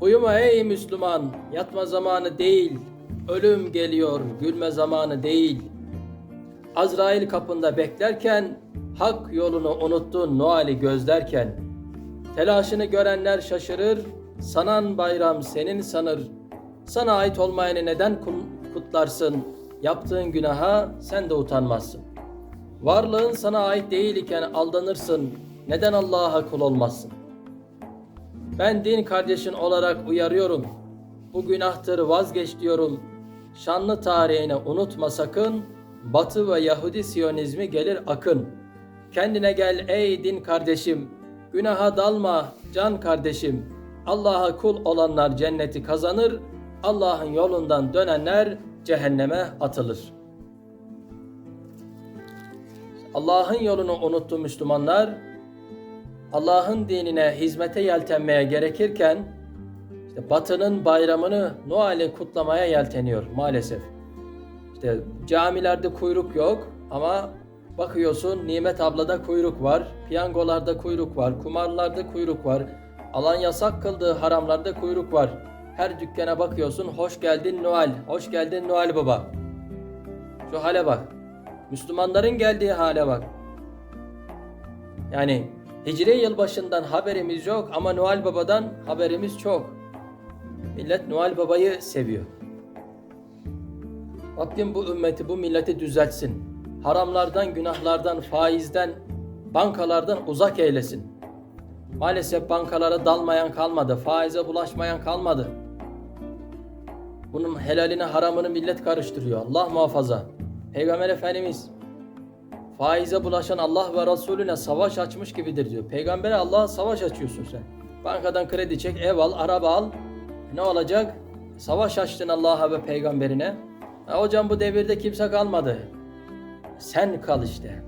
Uyuma ey Müslüman, yatma zamanı değil. Ölüm geliyor, gülme zamanı değil. Azrail kapında beklerken, hak yolunu unuttun Noel'i gözlerken. Telaşını görenler şaşırır, sanan bayram senin sanır. Sana ait olmayanı neden kutlarsın? Yaptığın günaha sen de utanmazsın. Varlığın sana ait değil iken aldanırsın. Neden Allah'a kul olmazsın? Ben din kardeşin olarak uyarıyorum. Bu günahtır vazgeç diyorum. Şanlı tarihini unutma sakın. Batı ve Yahudi Siyonizmi gelir akın. Kendine gel ey din kardeşim. Günaha dalma can kardeşim. Allah'a kul olanlar cenneti kazanır. Allah'ın yolundan dönenler cehenneme atılır. Allah'ın yolunu unuttu Müslümanlar. Allah'ın dinine hizmete yeltenmeye gerekirken işte Batı'nın bayramını Noel'i kutlamaya yelteniyor maalesef. İşte camilerde kuyruk yok ama bakıyorsun Nimet ablada kuyruk var, piyangolarda kuyruk var, kumarlarda kuyruk var, alan yasak kıldığı haramlarda kuyruk var. Her dükkana bakıyorsun hoş geldin Noel, hoş geldin Noel baba. Şu hale bak. Müslümanların geldiği hale bak. Yani Hicri yılbaşından haberimiz yok ama Noel Baba'dan haberimiz çok. Millet Noel Baba'yı seviyor. Rabbim bu ümmeti, bu milleti düzeltsin. Haramlardan, günahlardan, faizden, bankalardan uzak eylesin. Maalesef bankalara dalmayan kalmadı, faize bulaşmayan kalmadı. Bunun helalini haramını millet karıştırıyor. Allah muhafaza. Peygamber Efendimiz faize bulaşan Allah ve Resulüne savaş açmış gibidir diyor. Peygambere Allah'a savaş açıyorsun sen. Bankadan kredi çek, ev al, araba al. Ne olacak? Savaş açtın Allah'a ve peygamberine. Ha, hocam bu devirde kimse kalmadı. Sen kal işte.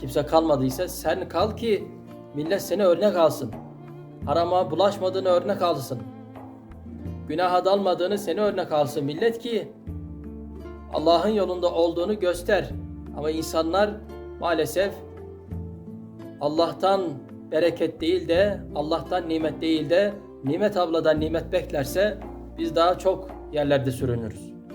Kimse kalmadıysa sen kal ki millet seni örnek alsın. Harama bulaşmadığını örnek alsın. Günaha dalmadığını seni örnek alsın millet ki Allah'ın yolunda olduğunu göster. Ama insanlar maalesef Allah'tan bereket değil de Allah'tan nimet değil de nimet abladan nimet beklerse biz daha çok yerlerde sürünürüz.